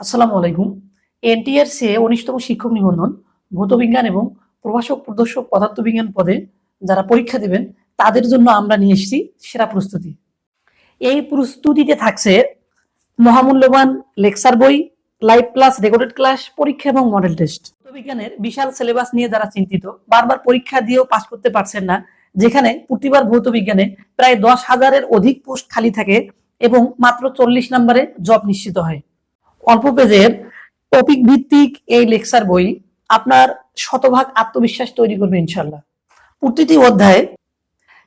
আসসালামু আলাইকুম। এনটিআর সে উনিশতম শিক্ষক নিবন্ধন, ভৌতবিজ্ঞান এবং প্রভাষক প্রদর্শক পদার্থবিজ্ঞান পদে যারা পরীক্ষা দেবেন, তাদের জন্য আমরা নিয়ে এসেছি সেরা প্রস্তুতি। এই প্রস্তুতিতে থাকছে মহামূল্যবান লেকচার বই, লাইভ ক্লাস, রেকর্ডেড ক্লাস, পরীক্ষা এবং মডেল টেস্ট। বিজ্ঞানের বিশাল সিলেবাস নিয়ে যারা চিন্তিত, বারবার পরীক্ষা দিয়েও পাশ করতে পারছেন না, যেখানে প্রতিবার ভৌত বিজ্ঞানে প্রায় দশ হাজারের অধিক পোস্ট খালি থাকে এবং মাত্র চল্লিশ নম্বরে জব নিশ্চিত হয়। অল্প পেজের টপিক ভিত্তিক এই লেকচার বই আপনার শতভাগ আত্মবিশ্বাস তৈরি করবে ইনশাল্লাহ প্রতিটি অধ্যায়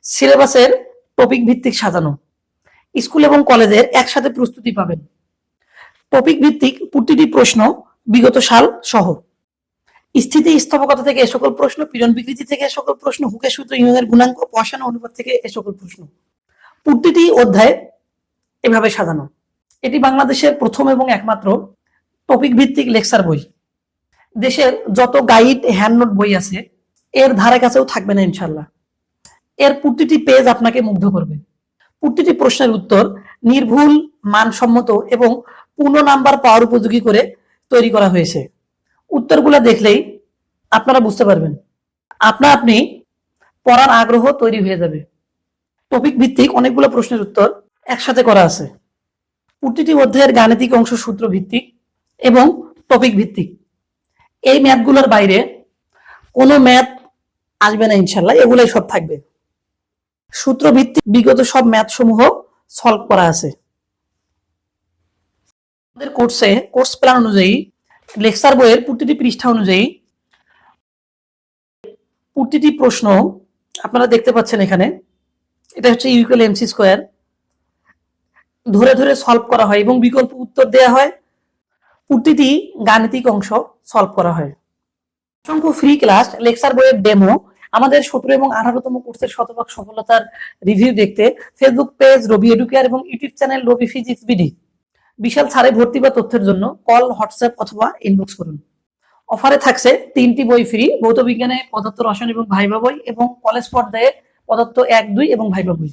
সিলেবাসের টপিক ভিত্তিক সাজানো। স্কুল এবং কলেজের একসাথে প্রস্তুতি পাবেন। টপিক ভিত্তিক প্রতিটি প্রশ্ন বিগত সাল সহ। স্থিতি স্থপকতা থেকে এ সকল প্রশ্ন, পীড়ন বিকৃতি থেকে এ সকল প্রশ্ন হুকে সূত্র, ইউনিয়নের গুণাঙ্ক পয়সানো অনুপাত থেকে এ সকল প্রশ্ন। প্রতিটি অধ্যায় এভাবে সাজানো। এটি বাংলাদেশের প্রথম এবং একমাত্র টপিক ভিত্তিক লেকচার বই। দেশের যত গাইড হ্যান্ড নোট বই আছে, এর ধারে কাছেও থাকবে না ইনশাল্লাহ এর প্রতিটি পেজ আপনাকে মুগ্ধ করবে। প্রতিটি প্রশ্নের উত্তর নির্ভুল, মানসম্মত এবং পূর্ণ নাম্বার পাওয়ার উপযোগী করে তৈরি করা হয়েছে। উত্তরগুলো দেখলেই আপনারা বুঝতে পারবেন। আপনা আপনি পড়ার আগ্রহ তৈরি হয়ে যাবে। টপিক ভিত্তিক অনেকগুলো প্রশ্নের উত্তর একসাথে করা আছে। প্রতিটি অধ্যায়ের গাণিতিক অংশ সূত্র ভিত্তিক এবং টপিক ভিত্তিক। এই ম্যাথগুলোর বাইরে কোনো ম্যাথ আসবে না ইনশাল্লাহ, এগুলাই সব থাকবে। সূত্র ভিত্তিক বিগত সব ম্যাথ সমূহ সলভ করা আছে। আমাদের কোর্সে কোর্স প্ল্যান অনুযায়ী লেকচার বইয়ের প্রতিটি পৃষ্ঠা অনুযায়ী প্রতিটি প্রশ্ন আপনারা দেখতে পাচ্ছেন এখানে। এটা হচ্ছে ইউকেল এমসি স্কোয়ার ধরে ধরে সলভ করা হয় এবং বিকল্প উত্তর দেওয়া হয়। প্রতিটি গাণিতিক অংশ সলভ করা হয়। অসংখ্য ফ্রি ক্লাস লেকচার বইয়ের ডেমো আমাদের সতেরো এবং আঠারোতম কোর্সের শতভাগ সফলতার রিভিউ দেখতে ফেসবুক পেজ রবি এডুকেয়ার এবং YouTube channel Robi physics BD বিশাল ছাড়ে ভর্তি বা তথ্যের জন্য কল হোয়াটসঅ্যাপ অথবা ইনবক্স করুন। অফারে থাকছে তিনটি বই ফ্রি ভৌত বিজ্ঞানে পদার্থ রসায়ন এবং ভাইবা বই এবং কলেজ পর্যায়ে পদার্থ এক, দুই এবং ভাইবা বই।